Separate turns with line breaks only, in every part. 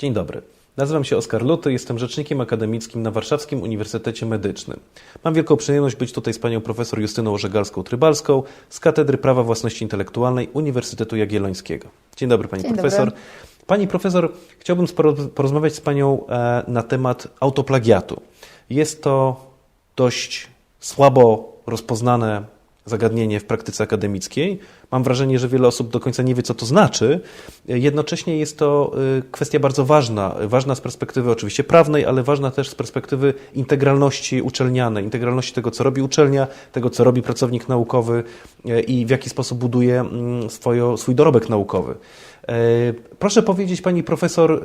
Dzień dobry. Nazywam się Oskar Luty, jestem rzecznikiem akademickim na Warszawskim Uniwersytecie Medycznym. Mam wielką przyjemność być tutaj z panią profesor Justyną Orzegalską-Trybalską z Katedry Prawa Własności Intelektualnej Uniwersytetu Jagiellońskiego. Dzień dobry pani
Dzień
profesor.
dobry.
Pani profesor, chciałbym porozmawiać z panią e, na temat autoplagiatu. Jest to dość słabo rozpoznane zagadnienie w praktyce akademickiej. Mam wrażenie, że wiele osób do końca nie wie, co to znaczy. Jednocześnie jest to y, kwestia bardzo ważna. Ważna z perspektywy oczywiście prawnej, ale ważna też z perspektywy integralności uczelnianej, integralności tego, co robi uczelnia, tego, co robi pracownik naukowy y, i w jaki sposób buduje mm, swojo, swój dorobek naukowy. Y, Proszę powiedzieć, pani profesor,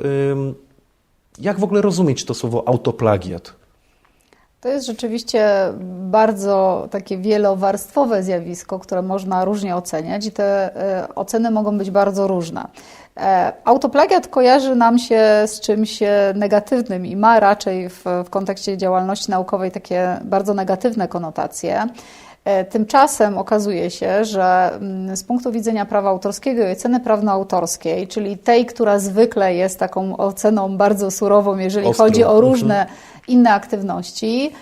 jak w ogóle rozumieć to słowo autoplagiat?
To jest rzeczywiście bardzo takie wielowarstwowe zjawisko, które można różnie oceniać i te e, oceny mogą być bardzo różne. E, Autoplagiat kojarzy nam się z czymś e, negatywnym i ma raczej w, w kontekście działalności naukowej takie bardzo negatywne konotacje. Tymczasem okazuje się, że mm, z punktu widzenia prawa autorskiego i oceny prawnoautorskiej, czyli tej, która zwykle jest taką oceną bardzo surową, jeżeli
Ostrą.
chodzi o
Mhm.
Inne aktywności,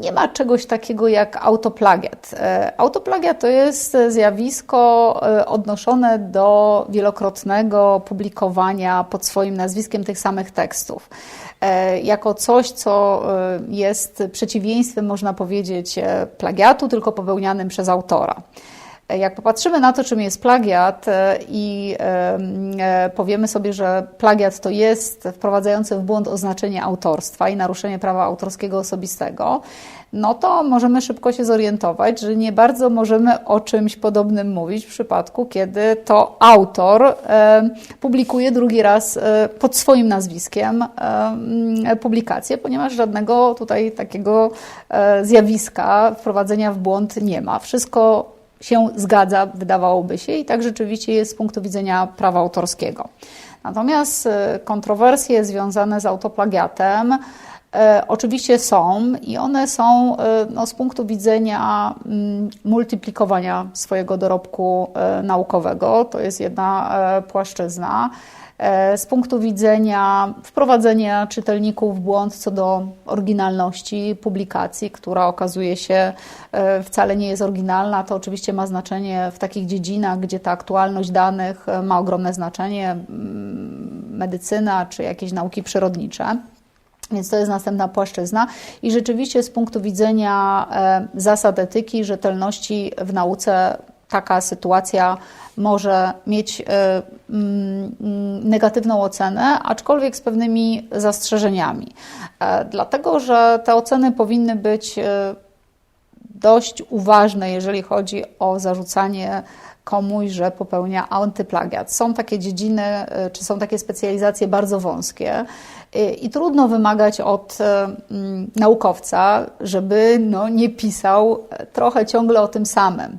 nie ma czegoś takiego jak autoplagiat. E, Autoplagiat to jest zjawisko e, odnoszone do wielokrotnego publikowania pod swoim nazwiskiem tych samych tekstów. E, Jako coś, co jest przeciwieństwem, można powiedzieć, plagiatu, tylko popełnianym przez autora. Jak popatrzymy na to, czym jest plagiat e, i e, powiemy sobie, że plagiat to jest wprowadzające w błąd oznaczenie autorstwa i naruszenie prawa autorskiego osobistego, no to możemy szybko się zorientować, że nie bardzo możemy o czymś podobnym mówić w przypadku, kiedy to autor publikuje drugi raz e, pod swoim nazwiskiem publikację, ponieważ żadnego tutaj takiego zjawiska wprowadzenia w błąd nie ma. Wszystko się zgadza, wydawałoby się, i tak rzeczywiście jest z punktu widzenia prawa autorskiego. Natomiast e, kontrowersje związane z autoplagiatem oczywiście są i one są e, no, z punktu widzenia mm, multiplikowania swojego dorobku e, naukowego, to jest jedna e, płaszczyzna. E, Z punktu widzenia wprowadzenia czytelników w błąd co do oryginalności publikacji, która okazuje się e, wcale nie jest oryginalna, to oczywiście ma znaczenie w takich dziedzinach, gdzie ta aktualność danych e, ma ogromne znaczenie, mm, medycyna czy jakieś nauki przyrodnicze. Więc to jest następna płaszczyzna. I rzeczywiście z punktu widzenia e, zasad etyki, rzetelności w nauce taka sytuacja może mieć e, mm, negatywną ocenę, aczkolwiek z pewnymi zastrzeżeniami. E, Dlatego, że te oceny powinny być dość uważne, jeżeli chodzi o zarzucanie komuś, że popełnia antyplagiat. Są takie dziedziny, y, czy są takie specjalizacje bardzo wąskie y, i trudno wymagać od y, mm, naukowca, żeby no, nie pisał e, trochę ciągle o tym samym.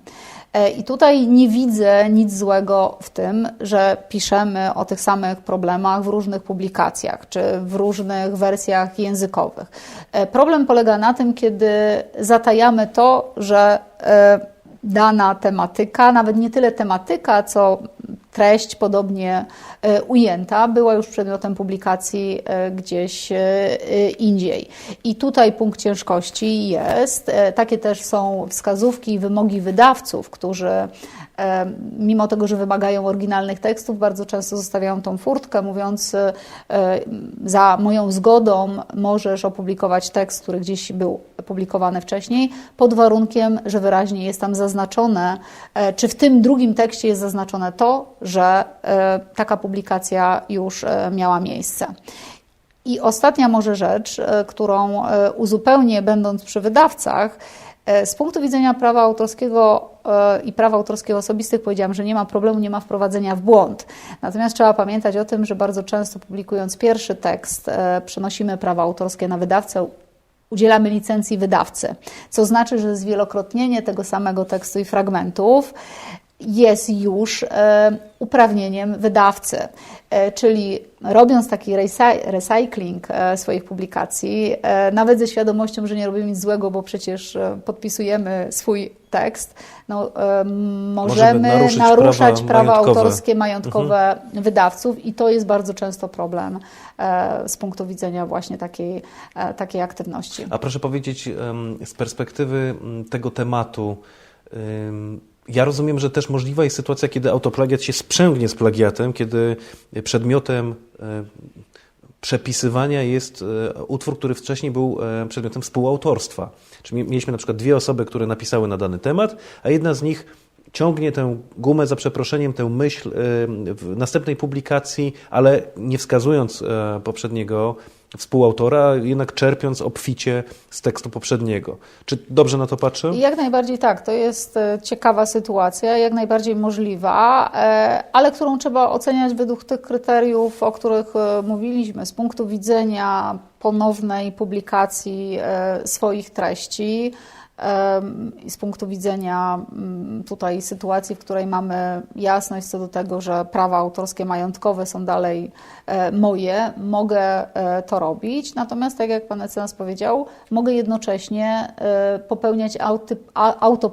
E, I tutaj nie widzę nic złego w tym, że piszemy o tych samych problemach w różnych publikacjach czy w różnych wersjach językowych. E, Problem polega na tym, kiedy zatajamy to, że e, dana tematyka, nawet nie tyle tematyka, co treść podobnie e, ujęta, była już przedmiotem publikacji e, gdzieś e, indziej. I tutaj punkt ciężkości jest. Takie też są wskazówki i wymogi wydawców, którzy mimo tego, że wymagają oryginalnych tekstów, bardzo często zostawiają tą furtkę, mówiąc e, za moją zgodą możesz opublikować tekst, który gdzieś był publikowany wcześniej, pod warunkiem, że wyraźnie jest tam zaznaczone, e, czy w tym drugim tekście jest zaznaczone to, że e, taka publikacja już miała miejsce. I ostatnia może rzecz, którą uzupełnię, będąc przy wydawcach, z punktu widzenia prawa autorskiego e, i prawa autorskiego osobistych powiedziałam, że nie ma problemu, nie ma wprowadzenia w błąd. Natomiast trzeba pamiętać o tym, że bardzo często publikując pierwszy tekst, e, przenosimy prawa autorskie na wydawcę, udzielamy licencji wydawcy, co znaczy, że zwielokrotnienie tego samego tekstu i fragmentów jest już e, uprawnieniem wydawcy. E, Czyli robiąc taki recy- recycling e, swoich publikacji, nawet ze świadomością, że nie robimy nic złego, bo przecież podpisujemy swój tekst, no, możemy naruszać
prawa
prawa
majątkowe.
autorskie, majątkowe wydawców i to jest bardzo często problem z punktu widzenia właśnie takiej, takiej aktywności.
A proszę powiedzieć, z perspektywy tego tematu, em, ja rozumiem, że też możliwa jest sytuacja, kiedy autoplagiat się sprzęgnie z plagiatem, kiedy przedmiotem e, przepisywania jest e, utwór, który wcześniej był e, przedmiotem współautorstwa. Czyli mi- mieliśmy na przykład dwie osoby, które napisały na dany temat, a jedna z nich ciągnie tę gumę za przeproszeniem, tę myśl w następnej publikacji, ale nie wskazując poprzedniego współautora, jednak czerpiąc obficie z tekstu poprzedniego. Czy dobrze na to patrzę?
Jak najbardziej tak, to jest e, ciekawa sytuacja, jak najbardziej możliwa, e, ale którą trzeba oceniać według tych kryteriów, o których e, mówiliśmy, z punktu widzenia ponownej publikacji swoich treści. Z punktu widzenia mm, tutaj sytuacji, w której mamy jasność co do tego, że prawa autorskie majątkowe są dalej e, moje, mogę e, to robić. Natomiast, tak jak pan mecenas powiedział, mogę jednocześnie e, popełniać, auty, auto,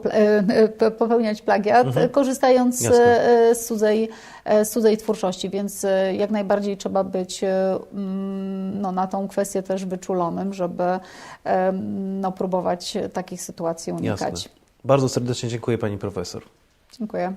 popełniać plagiat, e, korzystając
Jasne.
z cudzej, z cudzej twórczości, więc jak najbardziej trzeba być mm, no, na tą kwestię też wyczulonym, żeby no, próbować takich sytuacji unikać.
Jasne. Bardzo serdecznie dziękuję pani profesor.
Dziękuję.